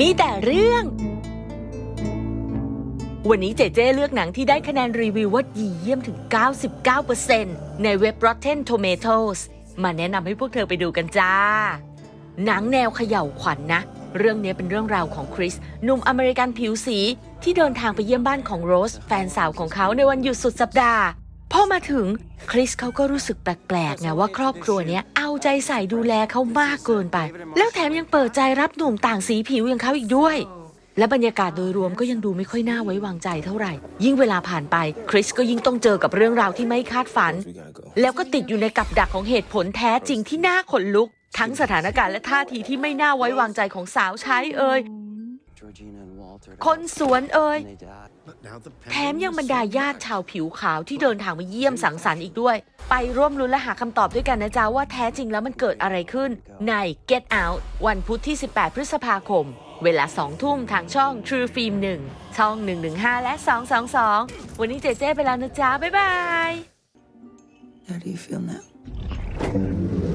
มีแต่เรื่อง วันนี้เจเจเลือกหนังที่ได้คะแนนรีวิวว่าดีเยี่ยมถึง 99%ในเว็บ Rotten Tomatoes มาแนะนำให้พวกเธอไปดูกันจ้า หนังแนวเขย่าวขวัญนนะ เรื่องนี้เป็นเรื่องราวของคริสหนุ่มอเมริกันผิวสี ที่เดินทางไปเยี่ยมบ้านของโรส แฟนสาวของเขาในวันหยุดสุดสัปดาห์พอมาถึงคริสเขาก็รู้สึกแปลกๆไงว่าครอบครัวเนี้ย เอาใจใส่ดูแลเขามากเกินไป แล้วแถมยังเปิดใจรับหนุ่มต่างสีผิวอย่างเขาอีกด้วย และบรรยากาศโดยรวมก็ยังดูไม่ค่อยน่าไว้วางใจเท่าไหร่ ยิ่งเวลาผ่านไป คริสก็ยิ่งต้องเจอกับเรื่องราวที่ไม่คาดฝัน แล้วก็ติดอยู่ในกับดักของเหตุผลแท้จริงที่น่าขนลุก ทั้งสถานการณ์และท่าทีที่ไม่น่าไว้วางใจของสาวใช้เอ่ย คนสวนเอ่ย and they died. แถมยังบรรดาญาติชาวผิวขาวที่เดินทางมาเยี่ยมสังสรรค์อีกด้วย ไปร่วมลุ้นและหาคำตอบด้วยกันนะจ๊ะว่าแท้จริงแล้วมันเกิดอะไรขึ้น ใน Get Out วันพุธที่ 18 พฤษภาคม เวลา 2 ทุ่มทางช่อง True Film 1 ช่อง 115 และ 222 วันนี้เจเจไปแล้วนะจ๊ะ บ๊ายบาย How do you feel now?